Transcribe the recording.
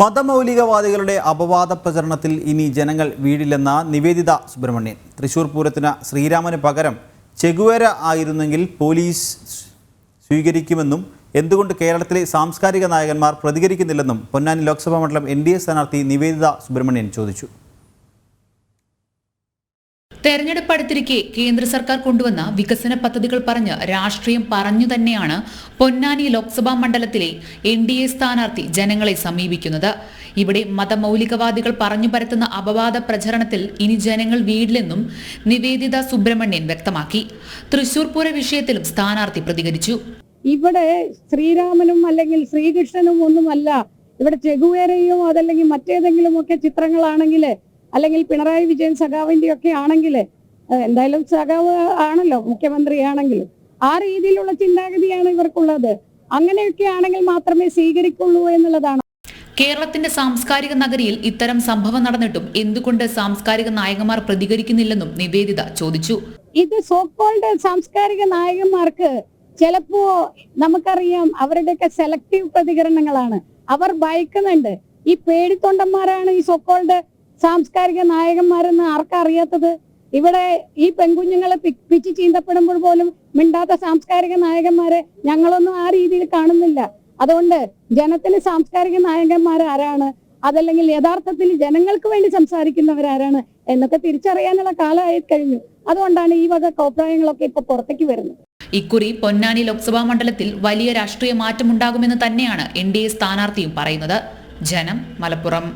മതമൗലികവാദികളുടെ അപവാദ പ്രചരണത്തിൽ ഇനി ജനങ്ങൾ വീഴില്ലെന്ന നിവേദിത സുബ്രഹ്മണ്യൻ. തൃശൂർ പൂരത്തിന് ശ്രീരാമന് പകരം ചെകുവേര ആയിരുന്നെങ്കിൽ പോലീസ് സ്വീകരിക്കുമെന്നും എന്തുകൊണ്ട് കേരളത്തിലെ സാംസ്കാരിക നായകന്മാർ പ്രതികരിക്കുന്നില്ലെന്നും പൊന്നാനി ലോക്സഭാ മണ്ഡലം എൻ ഡി എ സ്ഥാനാർത്ഥി നിവേദിത സുബ്രഹ്മണ്യൻ ചോദിച്ചു. തെരഞ്ഞെടുപ്പ് അടുത്തിരിക്കെ കേന്ദ്ര സർക്കാർ കൊണ്ടുവന്ന വികസന പദ്ധതികൾ പറഞ്ഞ് രാഷ്ട്രീയം പറഞ്ഞു തന്നെയാണ് പൊന്നാനി ലോക്സഭാ മണ്ഡലത്തിലെ എൻ ഡി എ സ്ഥാനാർത്ഥി ജനങ്ങളെ സമീപിക്കുന്നത്. ഇവിടെ മതമൗലികവാദികൾ പറഞ്ഞു പരത്തുന്ന അപവാദ പ്രചരണത്തിൽ ഇനി ജനങ്ങൾ വീടില്ലെന്നും നിവേദിത സുബ്രഹ്മണ്യൻ വ്യക്തമാക്കി. തൃശൂർ പൂര വിഷയത്തിലും സ്ഥാനാർത്ഥി പ്രതികരിച്ചു. ഇവിടെ ശ്രീരാമനും അല്ലെങ്കിൽ ശ്രീകൃഷ്ണനും ഒന്നുമല്ല. ഇവിടെ ചെകുവേരയോ അതല്ലെങ്കിൽ മറ്റേതെങ്കിലും ഒക്കെ ചിത്രങ്ങളാണെങ്കിൽ അല്ലെങ്കിൽ പിണറായി വിജയൻ സഖാവിന്റെ ഒക്കെ ആണെങ്കിൽ എന്തായാലും സഖാവ് ആണല്ലോ മുഖ്യമന്ത്രി ആണെങ്കിലും ആ രീതിയിലുള്ള ചിന്താഗതിയാണ് ഇവർക്കുള്ളത്. അങ്ങനെയൊക്കെ ആണെങ്കിൽ മാത്രമേ സ്വീകരിക്കുള്ളൂ എന്നുള്ളതാണ്. കേരളത്തിന്റെ സാംസ്കാരിക നഗരിയിൽ ഇത്തരം സംഭവം നടന്നിട്ടും എന്തുകൊണ്ട് സാംസ്കാരിക നായകന്മാർ പ്രതികരിക്കുന്നില്ലെന്നും നിവേദിത ചോദിച്ചു. ഇത് സോക്കോൾഡ് സാംസ്കാരിക നായകന്മാർക്ക് ചിലപ്പോ നമുക്കറിയാം അവരുടെയൊക്കെ സെലക്റ്റീവ് പ്രതികരണങ്ങളാണ്. അവർ ഭയക്കുന്നുണ്ട്. ഈ പേടിത്തൊണ്ടന്മാരാണ് ഈ സോക്കോൾഡ് സാംസ്കാരിക നായകന്മാരെന്ന് ആർക്കാ അറിയാത്തത് ഇവിടെ ഈ പെൺകുഞ്ഞുങ്ങളെ പിച്ച് ചീന്തപ്പെടുമ്പോൾ പോലും മിണ്ടാത്ത സാംസ്കാരിക നായകന്മാരെ ഞങ്ങളൊന്നും ആ രീതിയിൽ കാണുന്നില്ല. അതുകൊണ്ട് ജനത്തിന് സാംസ്കാരിക നായകന്മാർ ആരാണ്? അതല്ലെങ്കിൽ യഥാർത്ഥത്തിൽ ജനങ്ങൾക്ക് വേണ്ടി സംസാരിക്കുന്നവരാരാണ് എന്നൊക്കെ തിരിച്ചറിയാനുള്ള കാലമായി കഴിഞ്ഞു അതുകൊണ്ടാണ് ഈ വക കോപ്രായങ്ങളൊക്കെ ഇപ്പൊ പുറത്തേക്ക് വരുന്നത്. ഇക്കുറി പൊന്നാനി ലോക്സഭാ മണ്ഡലത്തിൽ വലിയ രാഷ്ട്രീയ മാറ്റമുണ്ടാകുമെന്ന് തന്നെയാണ് എൻ ഡി എ സ്ഥാനാർത്ഥിയും പറയുന്നത്. ജനം മലപ്പുറം.